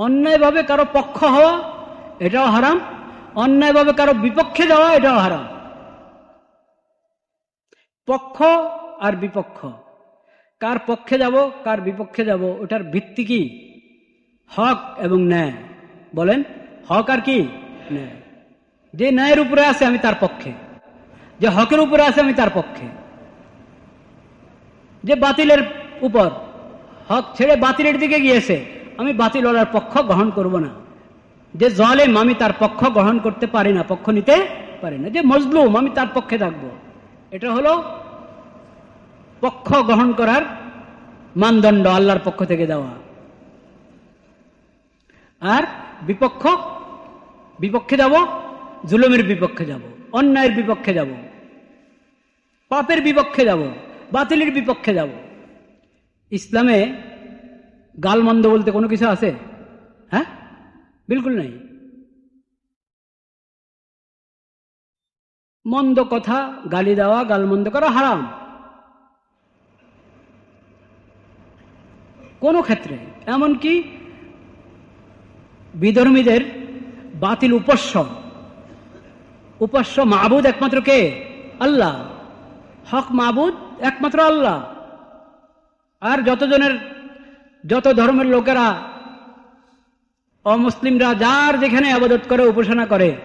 অন্যায়ভাবে কারও পক্ষ হওয়া, এটাও হারাম। অন্যায়ভাবে কারও বিপক্ষে যাওয়া, এটাও হারাম। পক্ষ আর বিপক্ষ। কার পক্ষে যাব, কার বিপক্ষে যাব, ওটার ভিত্তি কি? হক এবং ন্যায়। বলেন, হক আর কি? ন্যায়। যে ন্যায়ের উপরে আছে, আমি তার পক্ষে। যে হকের উপরে আছে, আমি তার পক্ষে। যে বাতিলের উপর। হক ছেড়ে বাতিলের দিকে গিয়েছে। আমি বাতিল ওলার পক্ষ গ্রহণ করব না। যে জলেম আমি তার পক্ষ গ্রহণ করতে পারি না, পক্ষ নিতে পারি না। যে মজলুম আমি তার পক্ষে থাকব। এটা হলো পক্ষ গ্রহণ করার মানদণ্ড আল্লাহর পক্ষ থেকে দেওয়া। আর বিপক্ষ, বিপক্ষে যাব, জুলুমের বিপক্ষে যাব, অন্যায়ের বিপক্ষে যাব, পাপের বিপক্ষে যাব, বাতিলের বিপক্ষে যাব। ইসলামে গালমন্দ বলতে কোনো কিছু আছে? হ্যাঁ? বিলকুল নাই। মন্দ কথা, গালি দেওয়া, গালমন্দ করা হারাম। কোন ক্ষেত্রে, এমনকি বিধর্মীদের বাতিল উপাস্য। উপাস্য মাহবুদ একমাত্র কে? আল্লাহ। হক মাহবুদ একমাত্র আল্লাহ। আর যতজনের যত ধর্মের লোকেরা অমুসলিমরা যার যেখানে আবাদত করে, উপাসনা করে,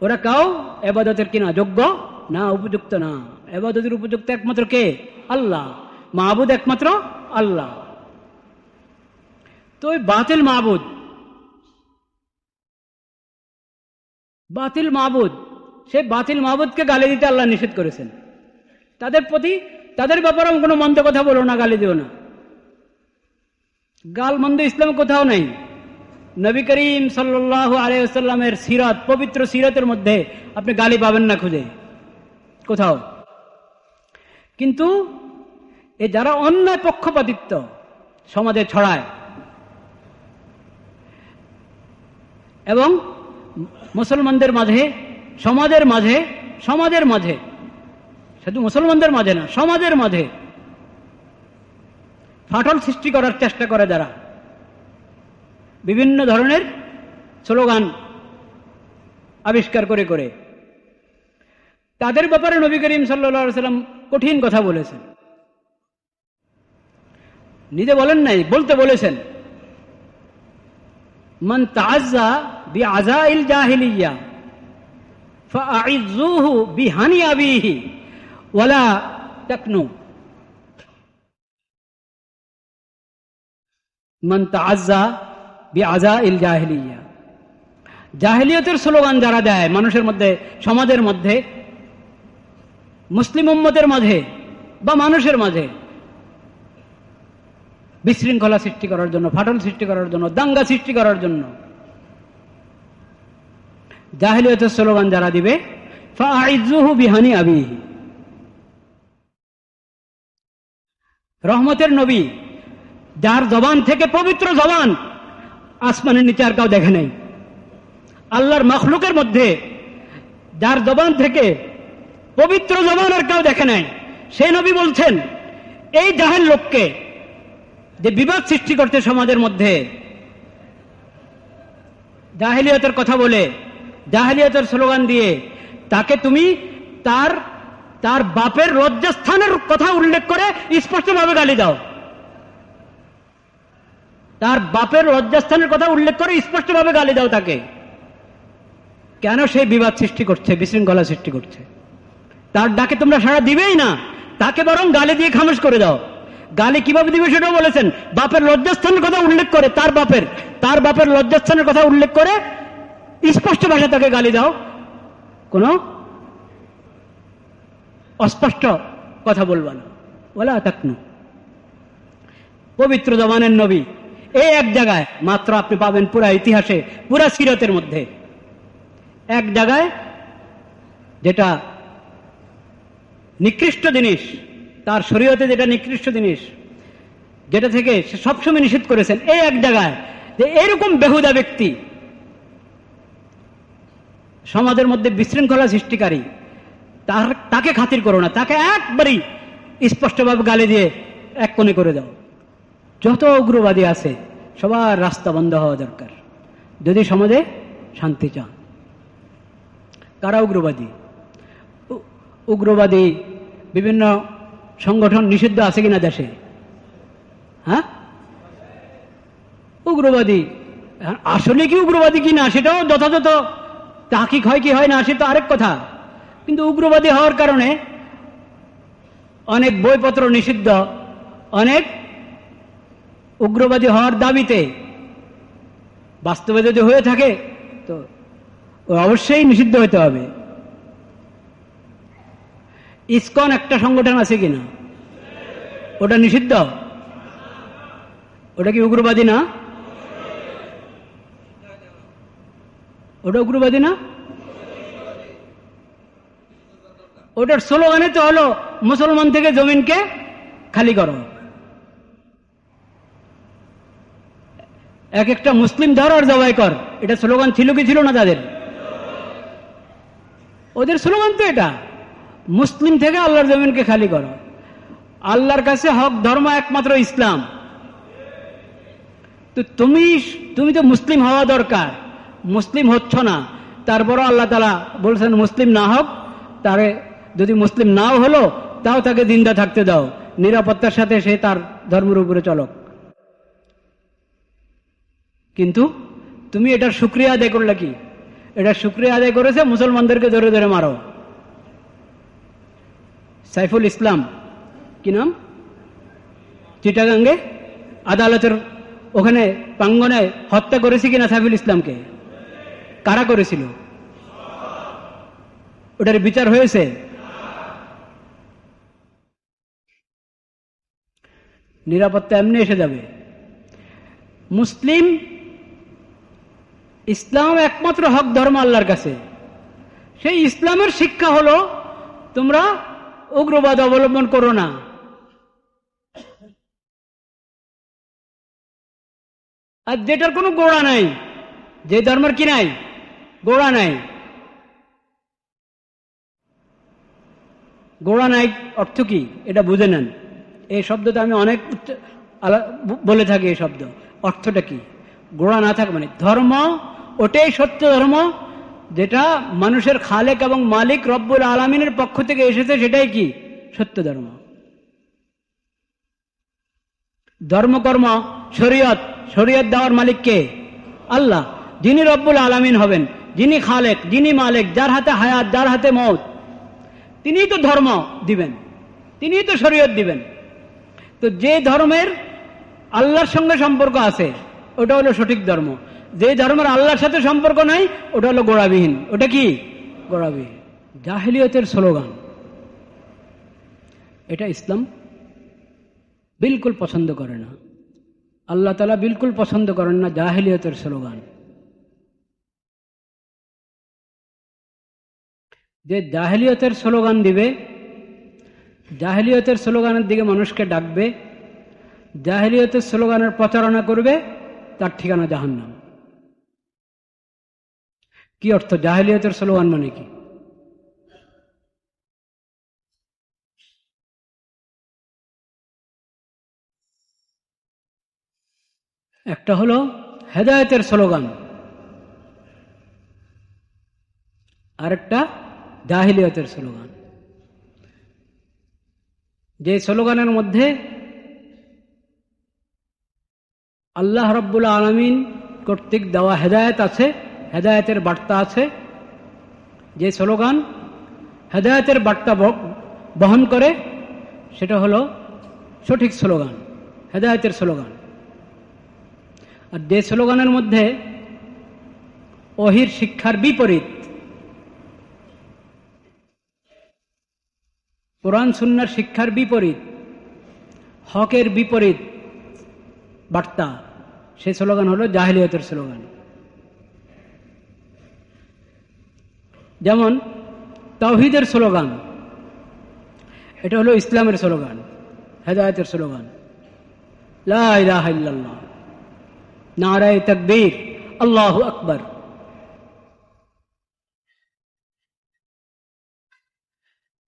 ওরা কাউ এবাদতের কিনা যোগ্য? না, উপযুক্ত না। এবাদতের উপযুক্ত একমাত্র কে? আল্লাহ। মাহবুদ একমাত্র আল্লাহ। তো ওই বাতিল মাহবুদ বাতিল মাহবুদ, সে বাতিল মাহবুদকে গালি দিতে আল্লাহ নিষেধ করেছেন। তাদের প্রতি, তাদের ব্যাপারে কোনো মন্দ কথা বলো না, গালি দিও না। গাল মন্দ ইসলামে কোথাও নেই। নবী করিম সাল্লাহ আলাইসাল্লামের সিরাত, পবিত্র সিরাতের মধ্যে আপনি গালি পাবেন না খুঁজে। কোথাও। কিন্তু এ যারা অন্যায় পক্ষপাতিত্ব সমাজে ছড়ায় এবং মুসলমানদের মাঝে, সমাজের মাঝে সমাজের মাঝে, শুধু মুসলমানদের মাঝে না, সমাজের মাঝে ফাটল সৃষ্টি করার চেষ্টা করে যারা। বিভিন্ন ধরনের স্লোগান আবিষ্কার করে করে। তাদের ব্যাপারে নবী করিম সাল্লাম কঠিন কথা বলেছেন। নিজে বলেন নাই, বলতে বলেছেন। মন তাজা বি আজা ইল জাহিলিয়া বিহানি আবিহি ওয়ালা তাকনু। জাহেলিয়তের স্লোগান যারা দেয়, মানুষের মধ্যে, সমাজের মধ্যে, মুসলিম উম্মতের মাঝে বা মানুষের মাঝে বিশৃঙ্খলা সৃষ্টি করার জন্য, ফাটল সৃষ্টি করার জন্য, দাঙ্গা সৃষ্টি করার জন্য জাহেলিয়তের স্লোগান যারা দিবে বিহানি আবি রহমতের নবী যার জবান থেকে পবিত্র জবান আসমানের নিচে আর কাউ দেখে নাই। আল্লাহর মখলুকের মধ্যে যার জবান থেকে পবিত্র জবান আর কেউ দেখে নাই। সে নবী বলছেন, এই জাহেল লোককে যে বিবাদ সৃষ্টি করতে সমাজের মধ্যে, জাহেলিয়তের কথা বলে, জাহেলিয়তের স্লোগান দিয়ে তাকে তুমি তার তার বাপের লজ্জাস্থানের কথা উল্লেখ করে স্পষ্টভাবে গালি দাও। তার বাপের লজ্জাস্থানের কথা উল্লেখ করে স্পষ্টভাবে গালি দাও তাকে। কেন সেই বিবাদ সৃষ্টি করছে, বিশৃঙ্খলা সৃষ্টি করছে? তার ডাকে তোমরা সারা দিবেই না। তাকে বরং গালি দিয়ে খামোশ করে দাও। গালি কীভাবে দিবে সেটাও বলেছেন। বাপের লজ্জাস্থানের কথা উল্লেখ করে তার বাপের তার বাপের লজ্জাস্থানের কথা উল্লেখ করে স্পষ্ট ভাষা তাকে গালি দাও। কোন অস্পষ্ট কথা বলবা না। বলা তাকনু। পবিত্র জমানের নবী এই এক জায়গায়, মাত্র আপনি পাবেন পুরা ইতিহাসে, পুরা সিরতের মধ্যে। এক জায়গায় যেটা নিকৃষ্ট জিনিস, তার শরীয়তে যেটা নিকৃষ্ট জিনিস, যেটা থেকে সে সবসময় নিষেধ করেছেন এই এক জায়গায় যে এরকম বেহুদা ব্যক্তি সমাজের মধ্যে বিশৃঙ্খলা সৃষ্টিকারী, তার, তাকে খাতির করো না, তাকে একবারই স্পষ্টভাবে গালি দিয়ে এক কোণে করে দাও। যত উগ্রবাদী আছে, সবার রাস্তা বন্ধ হওয়া দরকার। যদি সমাজে শান্তি চান। কারা উগ্রবাদী? উগ্রবাদী বিভিন্ন সংগঠন নিষিদ্ধ আছে কিনা দেশে? হ্যাঁ? উগ্রবাদী, আসলে কি উগ্রবাদী কি না, সেটাও যথাযথ। তাকিক হয় কি হয় না, সে তো আরেক কথা। কিন্তু উগ্রবাদী হওয়ার কারণে অনেক বইপত্র নিষিদ্ধ, অনেক উগ্রবাদী হওয়ার দাবিতে বাস্তবে যদি হয়ে থাকে, তো ও অবশ্যই নিষিদ্ধ হতে হবে। ইসকন একটা সংগঠন আছে কিনা? ওটা নিষিদ্ধ? ওটা কি উগ্রবাদী না? ওটা উগ্রবাদী না? ওটার স্লোগানে তো হলো, মুসলমান থেকে জমিনকে খালি করো। এক একটা মুসলিম ধর আর জবাই কর। এটা স্লোগান ছিল কি ছিল না তাদের? ওদের স্লোগান তো এটা। মুসলিম থেকে আল্লাহর জমিনকে খালি করো। আল্লাহর কাছে হক, ধর্ম একমাত্র ইসলাম। তো তুমি তুমি তো মুসলিম হওয়া দরকার। মুসলিম হচ্ছ না। তারপরও আল্লাহ তালা বলছেন, মুসলিম না হোক, তারে যদি মুসলিম নাও হলো, তাও তাকে জিন্দা থাকতে দাও। নিরাপত্তার সাথে সে তার ধর্মের উপরে চলক। কিন্তু তুমি এটার সুক্রিয়া আদায় করলে কি? এটা সুক্রিয়া আদায় করেছে মুসলমানদেরকে ধরে ধরে মারো। সাইফুল ইসলাম, কি নাম? চিটাগাঙ্গে আদালতের ওখানে প্রাঙ্গনে হত্যা করেছে কিনা সাইফুল ইসলামকে? কারা করেছিল? ওটার বিচার হয়েছে? নিরাপত্তা এমনি এসে যাবে। মুসলিম ইসলাম একমাত্র হক ধর্ম আল্লাহর কাছে। সেই ইসলামের শিক্ষা হলো, তোমরা উগ্রবাদ অবলম্বন করো না। আর যেটার কোনো গোড়া নাই, যে ধর্মের কি নাই, গোড়া নাই। গোড়া নাই অর্থ কি? এটা বুঝে নেন। এই শব্দটা আমি অনেক বলে থাকি এই শব্দ। অর্থটা কি? গোড়া না থাকে মানে ধর্ম ওটাই সত্য ধর্ম, যেটা মানুষের খালেক এবং মালিক রব্বুল আলমিনের পক্ষ থেকে এসেছে, সেটাই কি? সত্য ধর্ম। ধর্মকর্ম, শরীয়ত শরীয়ত দেওয়ার মালিক কে? আল্লাহ। যিনি রব্বুল আলামিন হবেন, যিনি খালেক, যিনি মালিক, যার হাতে হায়াত, যার হাতে মত তিনিই তো ধর্ম দিবেন, তিনিই তো শরীয়ত দিবেন। তো যে ধর্মের আল্লাহর সঙ্গে সম্পর্ক আছে, ওটা হলো সঠিক ধর্ম। যে ধর্মের আল্লাহর সাথে সম্পর্ক নাই, ওটা হলো গোড়াবিহীন। ওটা কি? গোড়াবিহীন। জাহেলিয়তের স্লোগান। এটা ইসলাম বিলকুল পছন্দ করে না। আল্লাহ তালা বিলকুল পছন্দ করেন না জাহেলিয়তের স্লোগান। যে জাহেলিয়তের স্লোগান দিবে, জাহেলিয়তের স্লোগানের দিকে মানুষকে ডাকবে, জাহেলিয়তের স্লোগানের প্রচারণা করবে, তার ঠিকানা জাহান্নাম। কি অর্থ? জাহেলিয়তের স্লোগান মানে কি? একটা হলো হেদায়তের স্লোগান, আরেকটা জাহিলিয়তের স্লোগান। যে স্লোগানের মধ্যে আল্লাহ রব্বুল আলমিন কর্তৃক দেওয়া হেদায়েত আছে হেদায়েতের বার্তা আছে। যে স্লোগান, হেদায়েতের বার্তা বহন করে, সেটা হলো সঠিক স্লোগান, হেদায়তের স্লোগান। আর যে স্লোগানের মধ্যে অহির শিক্ষার বিপরীত, কোরআন সুন্নার শিক্ষার বিপরীত, হকের বিপরীত বার্তা সেই স্লোগান হলো জাহিলিয়তের স্লোগান। যেমন, তাওহিদের স্লোগান। এটা হলো ইসলামের স্লোগান, হেদায়তের স্লোগান। লা ইলাহা ইল্লাল্লাহ। নারায় তকবীর, আল্লাহ আকবর।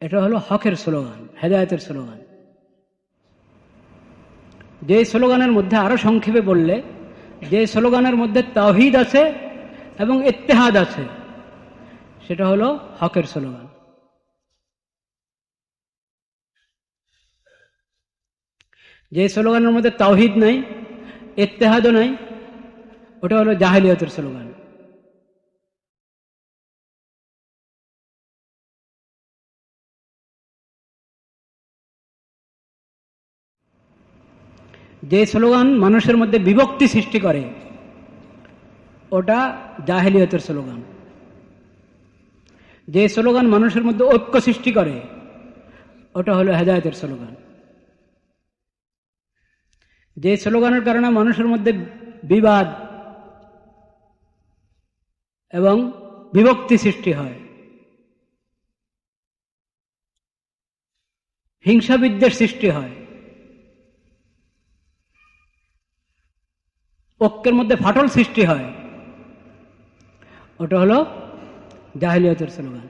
এটা হলো হকের স্লোগান, হেদায়তের স্লোগান। যে স্লোগানের মধ্যে আরও সংক্ষেপে বললে, যে স্লোগানের মধ্যে তাওহিদ আছে এবং ইত্তেহাদ আছে। সেটা হলো হকের স্লোগান যে স্লোগানের মধ্যে তাওহিদ নাই, ইত্তেহাদও নাই, ওটা হলো জাহেলিয়তের স্লোগান যে স্লোগান মানুষের মধ্যে বিভক্তি সৃষ্টি করে, ওটা জাহেলিয়তের স্লোগান যে স্লোগান মানুষের মধ্যে ঐক্য সৃষ্টি করে, ওটা হলো হেদায়তের স্লোগান। যে স্লোগানের কারণে মানুষের মধ্যে বিবাদ এবং বিভক্তি সৃষ্টি হয়। হিংসা বিদ্বেষ সৃষ্টি হয়। ঐক্যের মধ্যে ফাটল সৃষ্টি হয়। ওটা হলো জাহিলিয়তের স্লোগান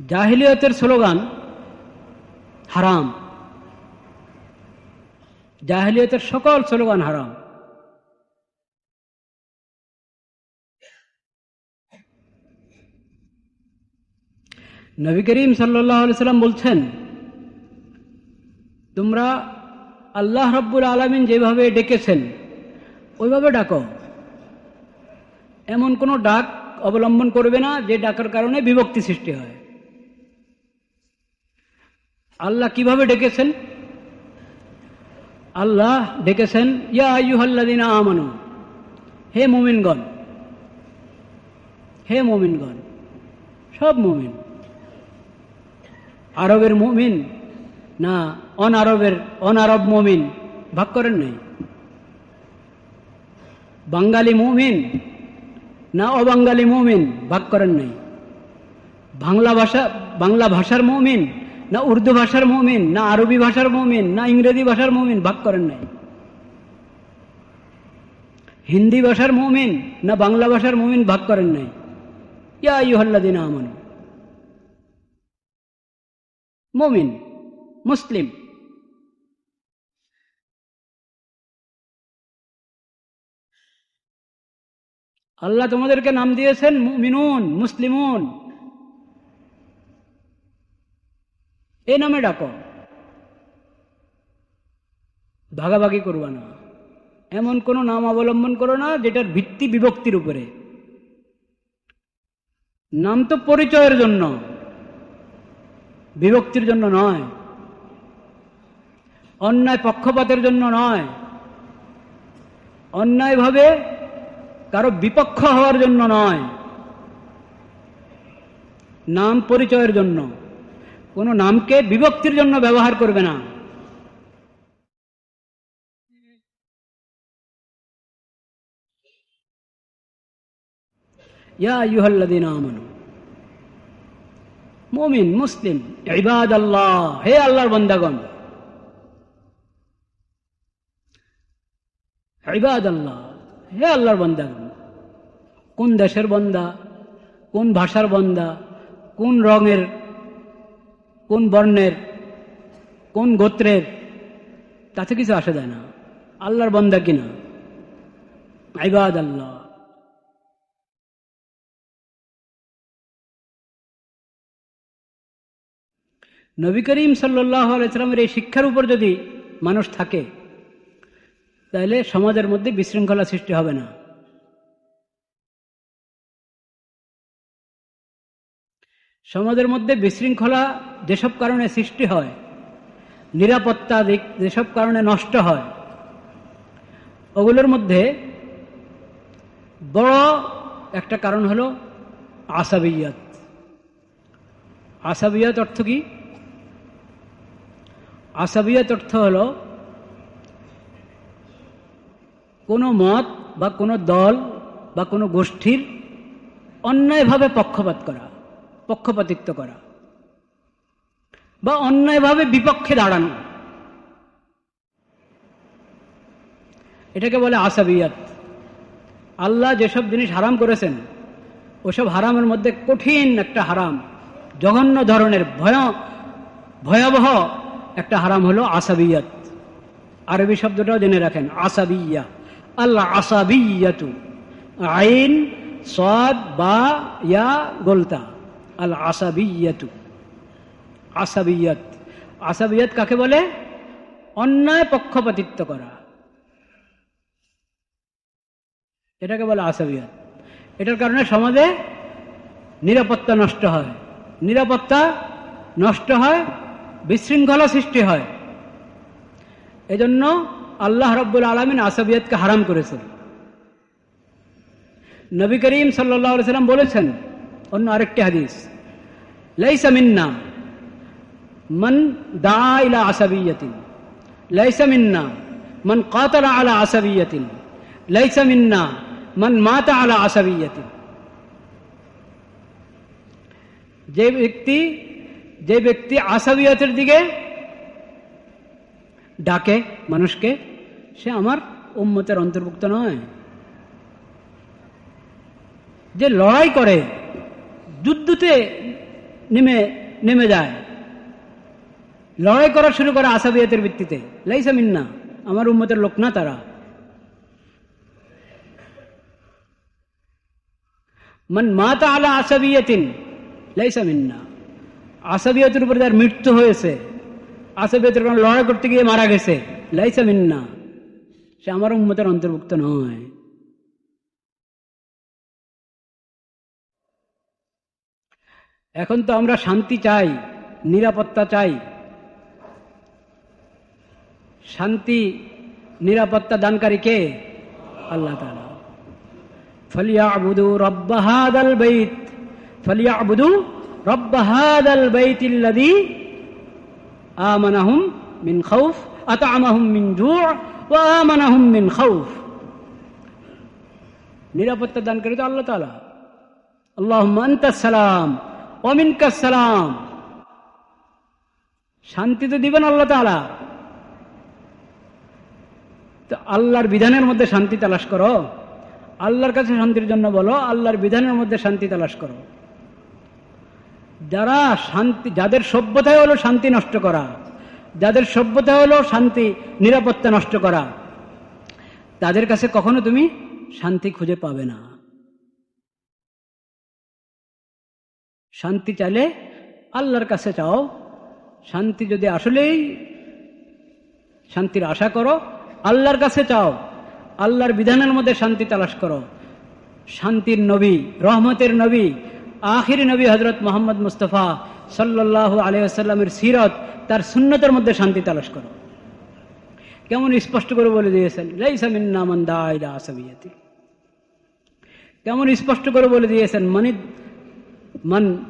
জাহিলিয়তের স্লোগান হারাম জাহিলিয়তের সকল স্লোগান হারাম নবী করিম সাল্লাহ সাল্লাম বলছেন তোমরা আল্লাহ রব্বুল আলমিন যেভাবে ডেকেছেন, ওইভাবে ডাকো। এমন কোনো ডাক অবলম্বন করবে না যে ডাকার কারণে বিভক্তি সৃষ্টি হয়। আল্লাহ কীভাবে ডেকেছেন? আল্লাহ ডেকেছেন, ইয়া আয়ুহাল্লাদিনা আমানু, হে মোমিনগণ হে মোমিনগণ, সব মুমিন, আরবের মুমিন না অনারবের, অনারব মুমিন, ভাগ করেন নাই। বাঙালি মুমিন না অবাঙ্গালি মুমিন, ভাগ করেন নাই। বাংলা ভাষা, বাংলা ভাষার মুমিন, না উর্দু ভাষার মুমিন, না আরবি ভাষার মুমিন, না ইংরেজি ভাষার মুমিন, ভাগ করেন নাই। হিন্দি ভাষার মুমিন, না বাংলা ভাষার মুমিন, ভাগ করেন নাই। ইয়া ইহল্লাদিন আমন। মুমিন, মুসলিম। আল্লাহ তোমাদেরকে নাম দিয়েছেন মিনুন মুসলিমুন। এই নামে ডাকো। ভাগাভাগি করবা না। এমন কোনো নাম অবলম্বন করো না যেটার ভিত্তি বিভক্তির উপরে। নাম তো পরিচয়ের জন্য, বিভক্তির জন্য নয়। অন্যায় পক্ষপাতের জন্য নয়। অন্যায়ভাবে কারও বিপক্ষ হওয়ার জন্য নয়। নাম পরিচয়ের জন্য। কোনো নামকে বিভক্তির জন্য ব্যবহার করবে না। ইয়া মুসলিম ইবাদ আল্লাহ হে আল্লাহর বন্দাগণ। ইবাদ আল্লাহ হে আল্লাহর বন্দা, কোন দেশের বন্দা, কোন ভাষার বন্দা, কোন রঙের, কোন বর্ণের, কোন গোত্রের, তাতে কিছু আসা যায় না। আল্লাহর বন্দা কিনা? আইবাদ আল্লাহ। নবী করিম সাল্লাহ আলাইসালামের এই শিক্ষার উপর যদি মানুষ থাকে তাহলে সমাজের মধ্যে বিশৃঙ্খলা সৃষ্টি হবে না। সমাজের মধ্যে বিশৃঙ্খলা যেসব কারণে সৃষ্টি হয়, নিরাপত্তা যেসব কারণে নষ্ট হয়, ওগুলোর মধ্যে বড় একটা কারণ হলো আসাবিয়াত। আসাবিয়াত অর্থ কি? আসাবিয়াত অর্থ হলো কোনো মত বা কোনো দল বা কোনো গোষ্ঠীর অন্যায়ভাবে পক্ষপাত করা, পক্ষপাতিত্ব করা বা অন্যায়ভাবে বিপক্ষে দাঁড়ানো। এটাকে বলে আসাবিয়াত। আল্লাহ যেসব জিনিস হারাম করেছেন, ওসব হারামের মধ্যে কঠিন একটা হারাম, জঘন্য ধরনের ভয়, ভয়াবহ একটা হারাম হলো আসাবিয়াত। আরবি শব্দটাও জেনে রাখেন, আসাবিয়া। আল্লাহ আসাবিয়াতু আইন, সদ, বা, ইয়া, গোলতা। আল আসাবিয়াতু আসাবিয়াত। আসাবিয়াত কাকে বলে? অন্যায় পক্ষপাতিত্ব করা। এটাকে বলে আসাবিয়াত। এটার কারণে সমাজে নিরাপত্তা নষ্ট হয়। নিরাপত্তা নষ্ট হয়, বিশৃঙ্খলা সৃষ্টি হয়। এজন্য আল্লাহ রব্বুল আলমিন আসাবিয়াতকে হারাম করেছেন। নবী করিম সাল্লাহ সাল্লাম বলেছেন, অন্য আরেকটি হাদিস, লাইসা মিন্না মন দা ইলা আসাবিয়াতিন, লাইসা মিন্না মন কাতারা আলা আসাবিয়াতিন, লাইসা মিন্না মন মাতা আলা আসাবিয়াতিন। যে ব্যক্তি যে ব্যক্তি আসাবিয়াতের দিকে ডাকে মানুষকে, সে আমার উম্মতের অন্তর্ভুক্ত নয়। যে লড়াই করে, যুদ্ধতে নেমে নেমে যায়। লড়াই করা শুরু করে আসাবিয়াতের ভিত্তিতে। লাইসা মিন্না, আমার উম্মতের লোক না তারা। মান মাতা আলা আসাবিয়াতিন, লাইসা মিন্না। আসাবিয়াতের উপরে তার মৃত্যু হয়েছে। আসে ভেতরে কোনো লড়াই করতে গিয়ে মারা গেছে। লাইসা মিন্না। সে আমার উন্মতের অন্তর্ভুক্ত নয়। এখন তো আমরা শান্তি চাই, নিরাপত্তা চাই। শান্তি, নিরাপত্তা দানকারী কে? আল্লাহ তালা ফলিয়া আবুদু রব্বাহাদ বৈত ফলিয়া আবুদু রব্বাহাদ আল বৈতিল্লাদি আমানাহুম মিন খৌফ আতা আমাহুম মিন জুর ও আমানাহুম মিন খৌফ নিরাপত্তা দান করে তো আল্লাহ তালা আল্লাহ সালাম অমিনকা সালাম। শান্তি তো দিবেন আল্লাহ তালা তো আল্লাহর বিধানের মধ্যে শান্তি তালাশ করো। আল্লাহর কাছে শান্তির জন্য বলো, আল্লাহর বিধানের মধ্যে শান্তি তালাশ করো। যারা শান্তি, যাদের সভ্যতায় হলো শান্তি নষ্ট করা, যাদের সভ্যতা হলো শান্তি, নিরাপত্তা নষ্ট করা, তাদের কাছে কখনো তুমি শান্তি খুঁজে পাবে না। শান্তি চাইলে আল্লাহর কাছে চাও। শান্তি যদি আসলেই শান্তির আশা করো, আল্লাহর কাছে চাও। আল্লাহর বিধানের মধ্যে শান্তি তালাশ করো। শান্তির নবী, রহমতের নবী আখির নবী হজরত মোহাম্মদ মুস্তফা সাল্লাহ আলিয়াল্লামের সিরত তার সুন্নতের মধ্যে শান্তি তালাশ করো। কেমন স্পষ্ট করে বলে দিয়েছেন কেমন স্পষ্ট করে বলে দিয়েছেন, মানিদ, মান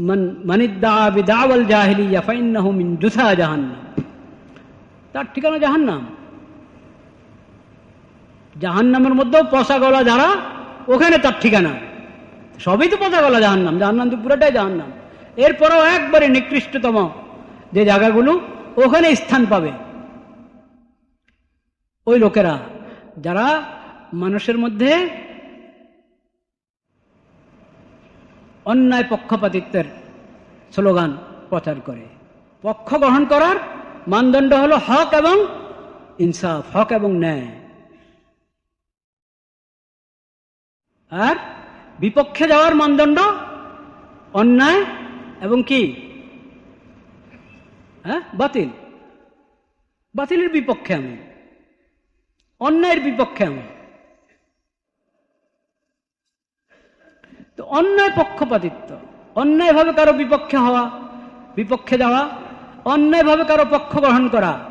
মান মানিদ্দা বিদাওয়াল জাহিলিয়া ফাইন্নাহু মিন জুসা জাহান্নাম। তার ঠিকানা জাহান্নাম। জাহান্নামের মধ্যেও পশা গলা যারা, ওখানে তার ঠিকানা। সবই তো পচা গলা জাহান্নাম। জাহান্নাম তো পুরোটাই জাহান্নাম। এরপরেও একবারে নিকৃষ্টতম যে জায়গাগুলো, ওখানে স্থান পাবে। ওই লোকেরা, যারা মানুষের মধ্যে অন্যায় পক্ষপাতিত্বের স্লোগান প্রচার করে। পক্ষ গ্রহণ করার মানদণ্ড হলো হক এবং ইনসাফ, হক এবং ন্যায়। আর বিপক্ষে যাওয়ার মানদণ্ড, অন্যায় এবং কি? হ্যাঁ? বাতিল। বাতিলের বিপক্ষে আমি। অন্যায়ের বিপক্ষে আমি। তো অন্যায় পক্ষপাতিত্ব। অন্যায়ভাবে কারও বিপক্ষে হওয়া, বিপক্ষে যাওয়া, অন্যায়ভাবে কারও পক্ষ গ্রহণ করা,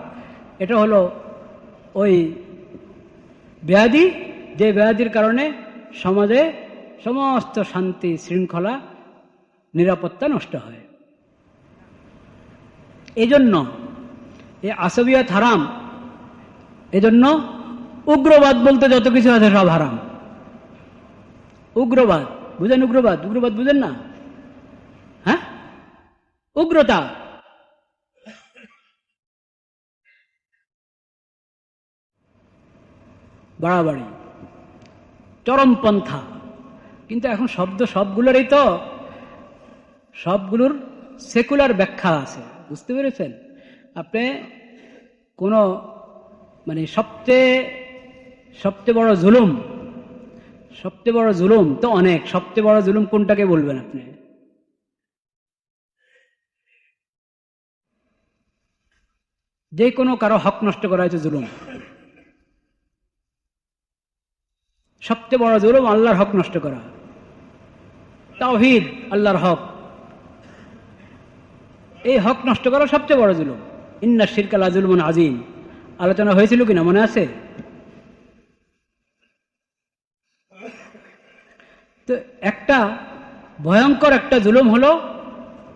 এটা হলো ওই ব্যাধি। যে ব্যাধির কারণে সমাজে সমস্ত শান্তি শৃঙ্খলা, নিরাপত্তা নষ্ট হয়। এজন্য এই আসবিয়াত হারাম, এজন্য উগ্রবাদ বলতে যত কিছু আছে সব হারাম। উগ্রবাদ, বুঝেন উগ্রবাদ? উগ্রবাদ বুঝেন না? হ্যাঁ? উগ্রতা। বাড়াবাড়ি। চরমপন্থা। কিন্তু এখন শব্দ সবগুলোরই তো, সবগুলোর সেকুলার ব্যাখ্যা আছে। বুঝতে পেরেছেন? আপনি কোনো মানে সবচেয়ে সবচেয়ে বড় জুলুম, সবচেয়ে বড় জুলুম তো অনেক, সবচেয়ে বড় জুলুম কোনটাকে বলবেন আপনি? যে কোনো কারও হক নষ্ট করা হয়েছে জুলুম। সবচেয়ে বড় জুলুম আল্লাহর হক নষ্ট করা। তাওহিদ, আল্লাহর হক। এই হক নষ্ট করা সবচেয়ে বড় জুলুম। ইন্না শিরকাল আজুলমন আজিম আলোচনা হয়েছিল কিনা মনে আছে? তো একটা ভয়ঙ্কর একটা জুলুম হলো,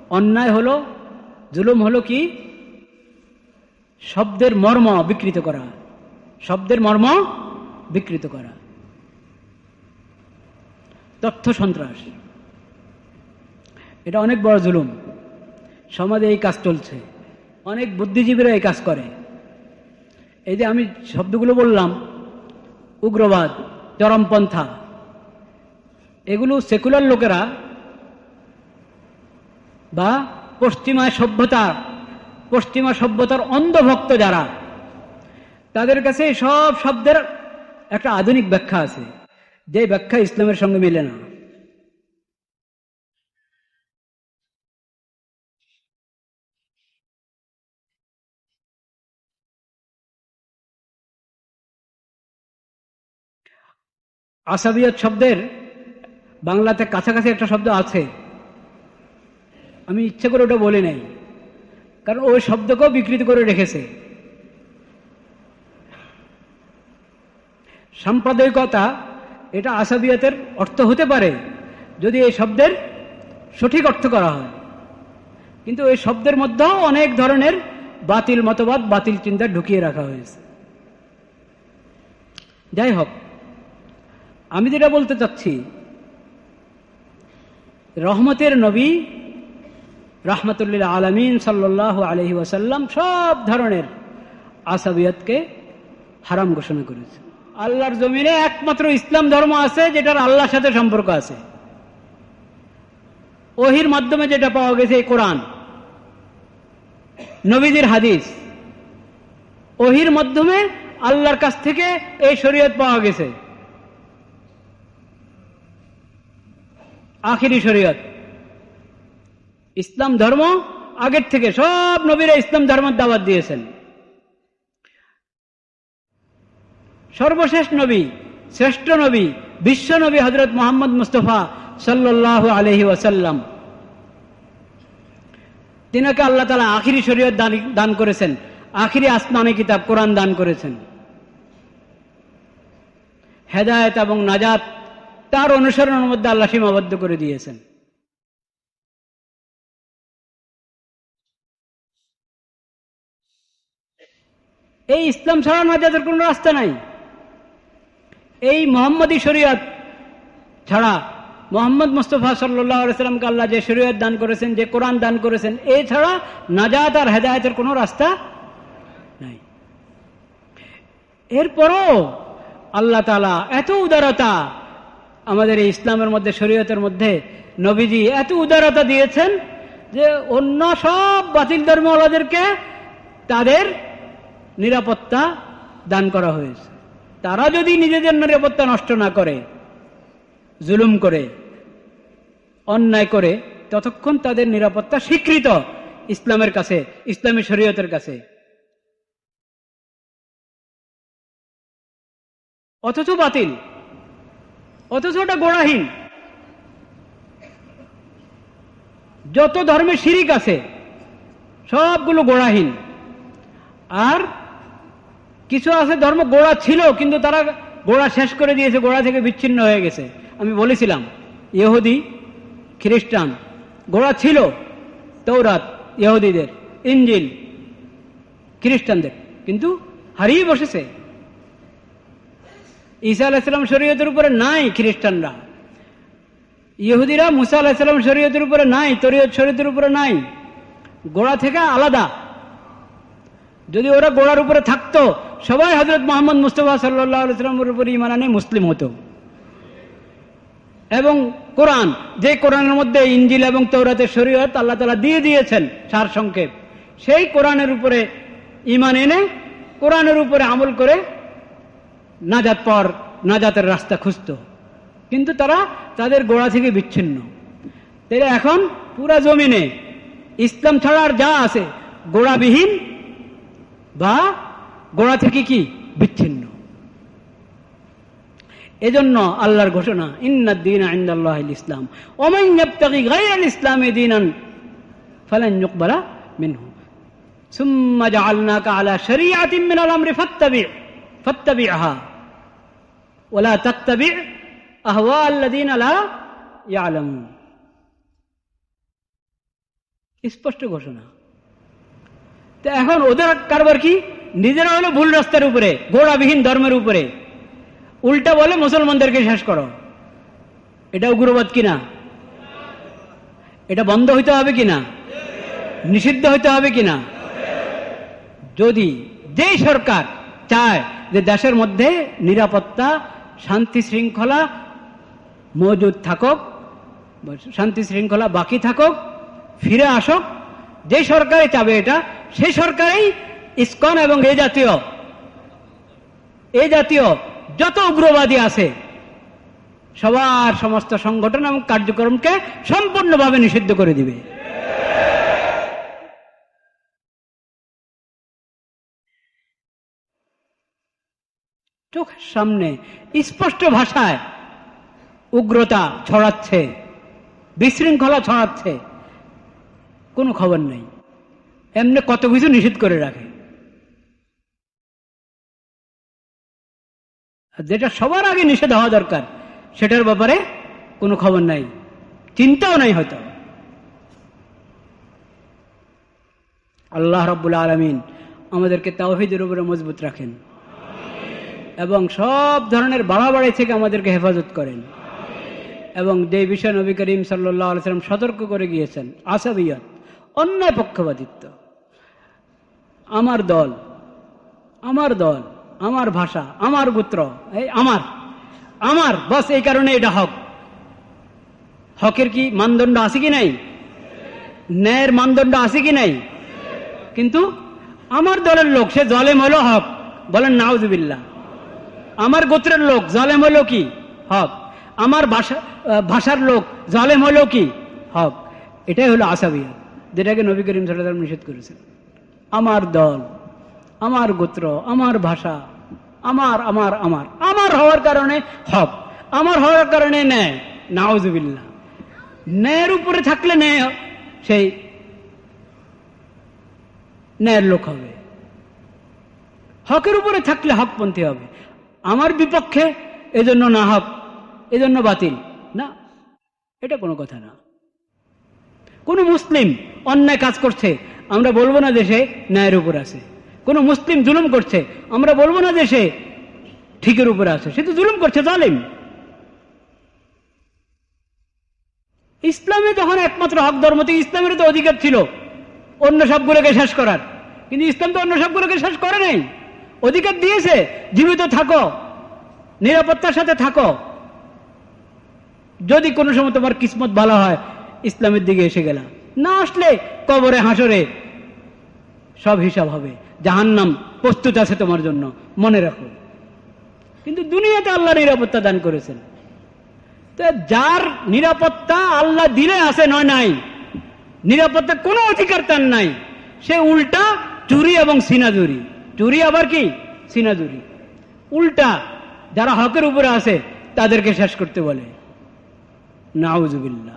অন্যায় হলো, জুলুম হলো কি? শব্দের মর্ম বিকৃত করা। শব্দের মর্ম বিকৃত করা। তথ্য সন্ত্রাস। এটা অনেক বড় জুলুম। সমাজে এই কাজ চলছে। অনেক বুদ্ধিজীবীরা এই কাজ করে। এই যে আমি শব্দগুলো বললাম, উগ্রবাদ, চরমপন্থা, এগুলো সেকুলার লোকেরা বা পশ্চিমা সভ্যতা পশ্চিমা সভ্যতার অন্ধভক্ত যারা, তাদের কাছে সব শব্দের একটা আধুনিক ব্যাখ্যা আছে। যে ব্যাখ্যা ইসলামের সঙ্গে মিলে না। আসাবিয়ত শব্দের বাংলাতে কাছাকাছি একটা শব্দ আছে। আমি ইচ্ছে করে ওটা বলি নাই। কারণ ওই শব্দকেও বিকৃত করে রেখেছে। সাম্প্রদায়িকতা, এটা আসাবিয়তের অর্থ হতে পারে যদি এই শব্দের সঠিক অর্থ করা হয়। কিন্তু এই শব্দের মধ্যেও অনেক ধরনের বাতিল মতবাদ, বাতিল চিন্তা ঢুকিয়ে রাখা হয়েছে। যাই হোক আমি যেটা বলতে চাচ্ছি, রহমতের নবী রহমতুল্লিল আলমিন সাল্লাহ আলহি ওয়াসাল্লাম সব ধরনের আসাবিয়তকে হারাম ঘোষণা করেছে। আল্লাহর জমিনে একমাত্র ইসলাম ধর্ম আছে, যেটার আল্লাহর সাথে সম্পর্ক আছে। ওহির মাধ্যমে যেটা পাওয়া গেছে এই কোরআন নবীদের হাদিস। ওহির মাধ্যমে আল্লাহর কাছ থেকে এই শরীয়ত পাওয়া গেছে। আখিরি শরীয়ত। ইসলাম ধর্ম আগের থেকে, সব নবীরা ইসলাম ধর্মের দাবাত দিয়েছেন। সর্বশেষ নবী, শ্রেষ্ঠ নবী, বিশ্ব নবী হজরত মোহাম্মদ মুস্তফা সাল্লাহ আলহি ওয়াসাল্লাম। তিনাকে আল্লাহ তালা আখিরি শরীয়ত দান করেছেন। আখিরি আসমানি কিতাব কোরআন দান করেছেন। হেদায়ত এবং নাজাত তার অনুসরণের মধ্যে আল্লাহ সীমাবদ্ধ করে দিয়েছেন। এই ইসলাম ছাড়া নাজাতের কোন রাস্তা নাই। এই মোহাম্মদী শরীয়ত ছাড়া মোহাম্মদ মুস্তফা সাল্লামকে আল্লাহ যে শরীয়ত দান করেছেন, যে কোরআন দান করেছেন এ ছাড়া নাজাত আর হেদায়তের কোনো রাস্তা নাই। এরপরও আল্লাহ তালা এত উদারতা আমাদের এই ইসলামের মধ্যে, শরীয়তের মধ্যে নবীজি এত উদারতা দিয়েছেন যে অন্য সব বাতিল ধর্মওয়ালাদেরকে তাদের নিরাপত্তা দান করা হয়েছে। তারা যদি নিজেদের নিরাপত্তা নষ্ট না করে, জুলুম করে, অন্যায় করে, ততক্ষণ তাদের নিরাপত্তা স্বীকৃত ইসলামের কাছে, ইসলামী শরীয়তের কাছে। অথচ বাতিল। অথচ ওটা গোড়াহীন। যত ধর্মে শিরিক আছে, সবগুলো গোড়াহীন। আর কিছু আছে ধর্ম গোড়া ছিল, কিন্তু তারা গোড়া শেষ করে দিয়েছে, গোড়া থেকে বিচ্ছিন্ন হয়ে গেছে। আমি বলেছিলাম, ইহুদি, খ্রিস্টান, গোড়া ছিল তৌরাত ইহুদিদের ইঞ্জিল খ্রিস্টানদের, কিন্তু হারিয়ে বসেছে। ঈসা আলাহিসাম শরীয়তের উপরে নাই খ্রিস্টানরা। ইহুদিরা মুসা আলাহিসাম শরীয়তের উপরে নাই, তরিয়ত শরীয়তের উপরে নাই। গোড়া থেকে আলাদা। যদি ওরা গোড়ার উপরে থাকতো, সবাই হজরত মোহাম্মদ মুস্তফা সাল্লামের উপরে ইমান আনে মুসলিম হতো। এবং কোরআন, যে কোরআনের মধ্যে ইঞ্জিল এবং তৌরাতের শরীয়ত আল্লাহ তালা দিয়ে দিয়েছেন সার সংক্ষেপ, সেই কোরআনের উপরে ইমান এনে, কোরআনের উপরে আমল করে নাজাত পর নাজাতের রাস্তা খুঁজত। কিন্তু তারা তাদের গোড়া থেকে বিচ্ছিন্ন। তাই এখন পুরা জমিনে ইসলাম ছাড়ার যা আছে, গোড়াবিহীন বা গোড়া থেকে কি? বিচ্ছিন্ন। এজন্য আল্লাহর ঘোষণা ইন্নাদ্দিন আইন্দাল্লাহ ইসলাম ওমান ইয়াবতাগি গায়রাল ইসলামি দীনান ফালান ইউকবালা মিনহু। সুম্মা জাআলনাকা আলা শরীআতিন মিনাল আমরি ফাত্তাবি' ফাত্তাবি'হা। তাত্তাবি' আহওয়া আল্লাযীনা লা ইয়ালামুন। স্পষ্ট ঘোষণা। তো এখন ওদের কারবার কি? নিজেরা হলো ভুল রাস্তার উপরে ধর্মের উপরে। উল্টা বলে মুসলমানদেরকে শেষ করো। এটা উগ্রবাদ কিনা এটা বন্ধ হইতে হবে কিনা নিষিদ্ধ হইতে হবে কিনা যদি যে সরকার চায় যে দেশের মধ্যে নিরাপত্তা শান্তি শৃঙ্খলা মজুদ থাকুক, শান্তি শৃঙ্খলা বাকি থাকুক, ফিরে আসুক যে সরকারে চাবে এটা সেই সরকারেই ইস্কন এবং এ জাতীয় এ জাতীয় যত উগ্রবাদী আছে, সবার সমস্ত সংগঠন এবং কার্যক্রমকে সম্পূর্ণভাবে নিষিদ্ধ করে দিবে। চোখের সামনে, স্পষ্ট ভাষায় উগ্রতা ছড়াচ্ছে, বিশৃঙ্খলা ছড়াচ্ছে, কোনো খবর নেই। এমনি কত কিছু নিষিদ্ধ করে রাখে। যেটা সবার আগে নিষেধ হওয়া দরকার, সেটার ব্যাপারে কোনো খবর নাই, চিন্তাও নাই হয়তো। আল্লাহ রব্বুল আলমিন আমাদেরকে তাওহিদের উপরে মজবুত রাখেন। এবং সব ধরনের বাড়াবাড়ি থেকে আমাদেরকে হেফাজত করেন। এবং যে বিষয় নবী করিম আলসালাম সতর্ক করে গিয়েছেন, আসাবিয়ত, অন্যায় পক্ষপাতিত্ব। আমার দল আমার দল, আমার ভাষা, আমার গোত্র, এই আমার আমার, বস এই কারণে এটা হক। হকের কি মানদণ্ড আছে কি নাই? ন্যায়ের মানদণ্ড আছে কি নাই? কিন্তু আমার দলের লোক, সে জলেম হলো হক, বলেন নাউজুবিল্লাহ। আমার গোত্রের লোক, জলেম হলো কি? হক। আমার ভাষা ভাষার লোক, জলেম হলো কি? হক। এটাই হলো আসাবিয়া যেটাকে নবী করিম সাল্লাম নিষেধ করেছেন। আমার দল, আমার গোত্র, আমার ভাষা, আমার আমার আমার আমার হওয়ার কারণে হক। আমার হওয়ার কারণে ন্যায়। নাওজুবিল্লা ন্যায়ের উপরে থাকলে ন্যায় সেই ন্যায়ের লোক হবে। হকের উপরে থাকলে হকপন্থী হবে। আমার বিপক্ষে এজন্য না হক, এজন্য বাতিল। না, এটা কোনো কথা না। কোন মুসলিম অন্যায় কাজ করছে, আমরা বলব না দেশে ন্যায়ের উপর আছে। কোন মুসলিম জুলুম করছে, আমরা বলব না দেশে ঠিকের উপরে আছে। সে তো জুলুম করছে, জালিম। ইসলামে তখন একমাত্র হক ধর্ম থেকে ইসলামের তো অধিকার ছিল, অন্য সবগুলোকে শেষ করার। কিন্তু ইসলাম তো অন্য সবগুলোকে শেষ করে নাই। অধিকার দিয়েছে, জীবিত থাকো, নিরাপত্তার সাথে থাকো। যদি কোনো সময় তোমার কিসমত ভালো হয়, ইসলামের দিকে এসে গেলাম না আসলে কবরে, হাসরে সব হিসাব হবে। জাহান্নাম প্রস্তুত আছে তোমার জন্য, মনে রাখো। কিন্তু দুনিয়াতে আল্লাহ নিরাপত্তা দান করেছেন। তো যার নিরাপত্তা আল্লাহ দিলে আছে, নয় নাই। নিরাপত্তা কোনো অধিকার তার নাই। সে উল্টা চুরি এবং সিনাজুরি। চুরি আবার কি? সিনাজুরি উল্টা, যারা হকের উপরে আছে, তাদেরকে শেষ করতে বলে। নাউজুবিল্লা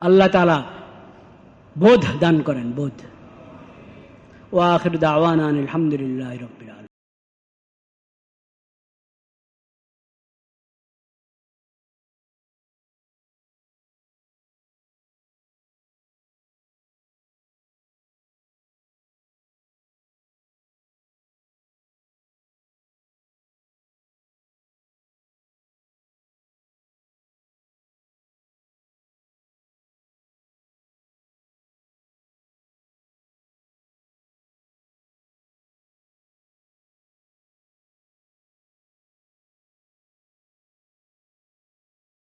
আল্লাহ তালা বোধ দান করেন, বোধ। ওয়াখির দাওয়ান আলহামদুলিল্লাহ রবিল